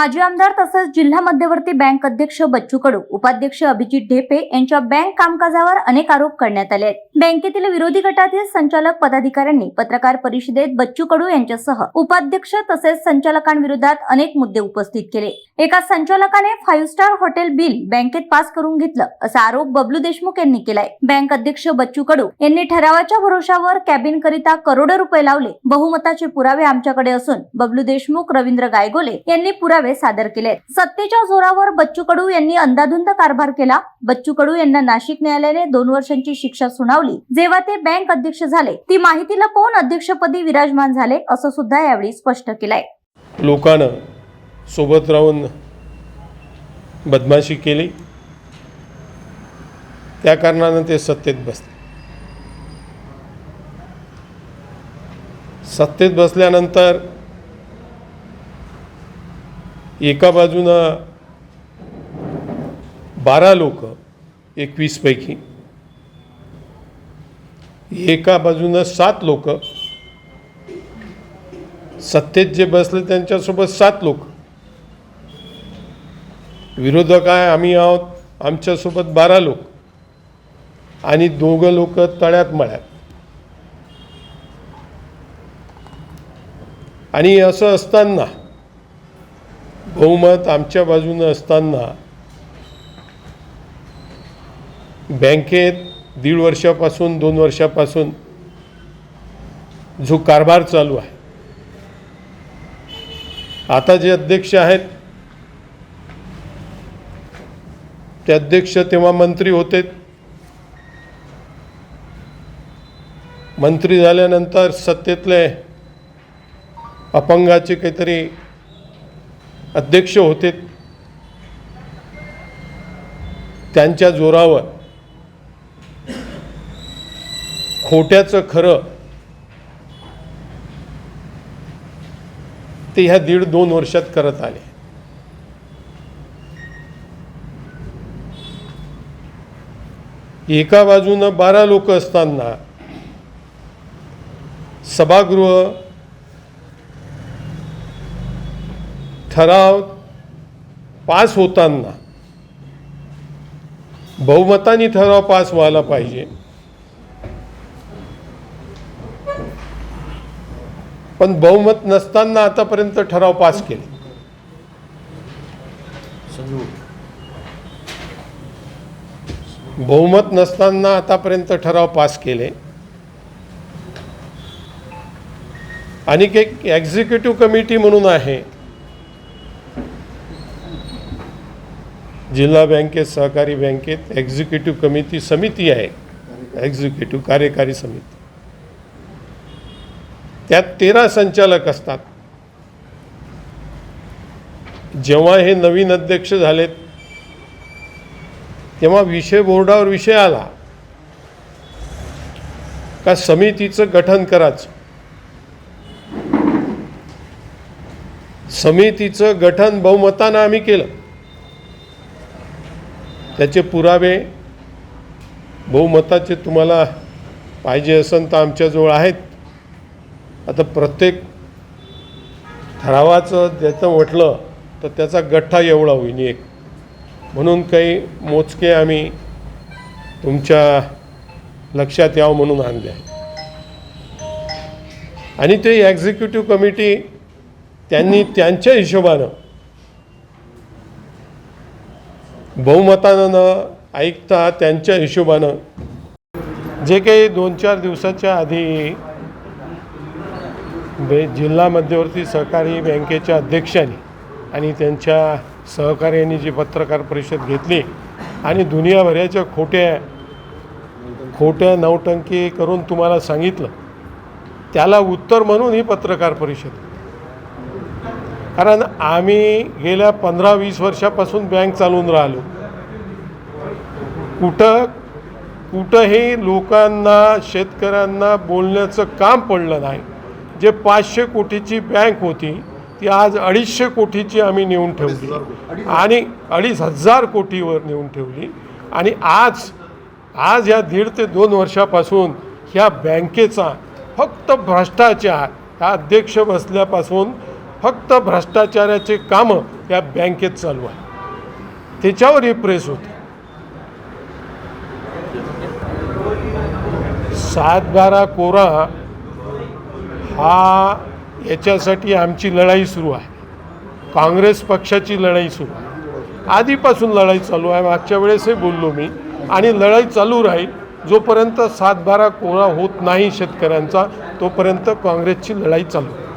माजी आमदार तसंच जिल्हा मध्यवर्ती बँक अध्यक्ष बच्चू कडू उपाध्यक्ष अभिजित ढेपे यांच्या बँक कामकाजावर अनेक आरोप करण्यात आले आहेत. बँकेतील विरोधी गटातील संचालक पदाधिकाऱ्यांनी पत्रकार परिषदेत बच्चू कडू यांच्यासह उपाध्यक्ष तसेच संचालकांविरोधात अनेक मुद्दे उपस्थित केले. एका संचालकाने फाईव्ह स्टार हॉटेल बिल बँकेत पास करून घेतलं असा आरोप बबलू देशमुख यांनी केलाय. बँक अध्यक्ष बच्चू कडू यांनी ठरावाच्या भरोशावर कॅबिन करिता करोडो रुपये लावले बहुमताचे पुरावे आमच्याकडे असून बबलू देशमुख रवींद्र गायगोले यांनी पुरावे सादर केले. सत्तेच्या जोरावर बच्चू कडू यांनी अंदाधुंद कारभार केला. बच्चू कडू यांना नाशिक न्यायालयाने दोन वर्षांची शिक्षा सुनावली. जेव्हा ते बँक अध्यक्ष झाले ती माहिती लपवून अध्यक्षपदी विराजमान झाले असं सुद्धा यावेळी स्पष्ट केलंय. लोकानं सोबत राहून बदमाशी केली. त्या कारणानं ते सत्तेत बसले. सत्तेत बसल्यानंतर एका बाजूनं बारा लोक एकवीसपैकी एका बाजूनं सात लोक. सत्तेत जे बसले त्यांच्यासोबत सात लोक. विरोधक आहे आम्ही आहोत आमच्यासोबत बारा लोक. आणि दोघं लोक तळ्यात मळ्यात. आणि असं असताना बहुमत आमच्या बाजूनं असताना बँकेत दीड वर्षापासून दोन वर्षापासून जो कारभार चालू आहे. आता जे अध्यक्ष आहेत ते अध्यक्ष तेव्हा मंत्री होते. मंत्री झाल्यानंतर सत्तेतले अपंगाचे काहीतरी अध्यक्ष होते. त्यांच्या जोरावर खोट्याचं खरं ते ह्या दीड दोन वर्षात करत आले. एका बाजूनं बारा लोक असताना सभागृह ठराव पास होताना बहुमताने ठराव पास व्हायला पाहिजे. पण बहुमत नसताना आतापर्यंत ठराव पास केले. बहुमत नसताना आतापर्यंत ठराव पास केले. आणि एक एक्झिक्युटिव्ह कमिटी म्हणून आहे. जिल्हा बँकेत सहकारी बँकेत एक्झिक्युटिव्ह कमिटी समिती आहे. एक्झिक्युटिव्ह कार्यकारी समिती. त्यात तेरा संचालक असतात. जेव्हा हे नवीन अध्यक्ष झालेत तेव्हा विषय बोर्डावर विषय आला. का समितीचं गठन करायचं? समितीचं गठन बहुमतानं आम्ही केलं. त्याचे पुरावे बहुमताचे तुम्हाला पाहिजे असेल तर आमच्याजवळ आहेत. आता प्रत्येक ठरावाचं ज्याचं म्हटलं तर त्याचा गठ्ठा एवढा होईन एक. म्हणून काही मोजके आम्ही तुमच्या लक्षात यावं म्हणून आणले आहे. आणि ते एक्झिक्युटिव्ह कमिटी त्यांनी त्यांच्या हिशोबानं बहुमतानं न ऐकता त्यांच्या हिशोबानं जे काही दोन चार दिवसाच्या आधी बे जिल्हा मध्यवर्ती सहकारी बँकेच्या अध्यक्षांनी आणि त्यांच्या सहकार्यांनी जी पत्रकार परिषद घेतली आणि दुनियाभराच्या खोट्या खोट्या नवटंकी करून तुम्हाला सांगितलं त्याला उत्तर म्हणून ही पत्रकार परिषद कारण आम्ही गेल्या पंधरा वीस वर्षापासून बँक चालवून राहिलो. कुठं कुठंही लोकांना शेतकऱ्यांना बोलण्याचं काम पडलं नाही. जे पाचशे कोटीची बँक होती ती आज अडीचशे कोटीची आम्ही नेऊन ठेवली. आणि अडीच हजार कोटीवर नेऊन ठेवली. आणि आज आज या दीड ते दोन वर्षापासून ह्या बँकेचा फक्त भ्रष्टाचार हा अध्यक्ष बसल्यापासून फक्त भ्रष्टाचाराचे कामं या बँकेत चालू आहे त्याच्यावरही प्रेस होते. सातबारा कोरा हा याच्यासाठी आमची लढाई सुरू आहे. काँग्रेस पक्षाची लढाई सुरू आहे. आधीपासून लढाई चालू आहे. मागच्या वेळेसही बोललो मी. आणि लढाई चालू राहील जोपर्यंत सातबारा कोरा होत नाही शेतकऱ्यांचा तोपर्यंत काँग्रेसची लढाई चालू आहे.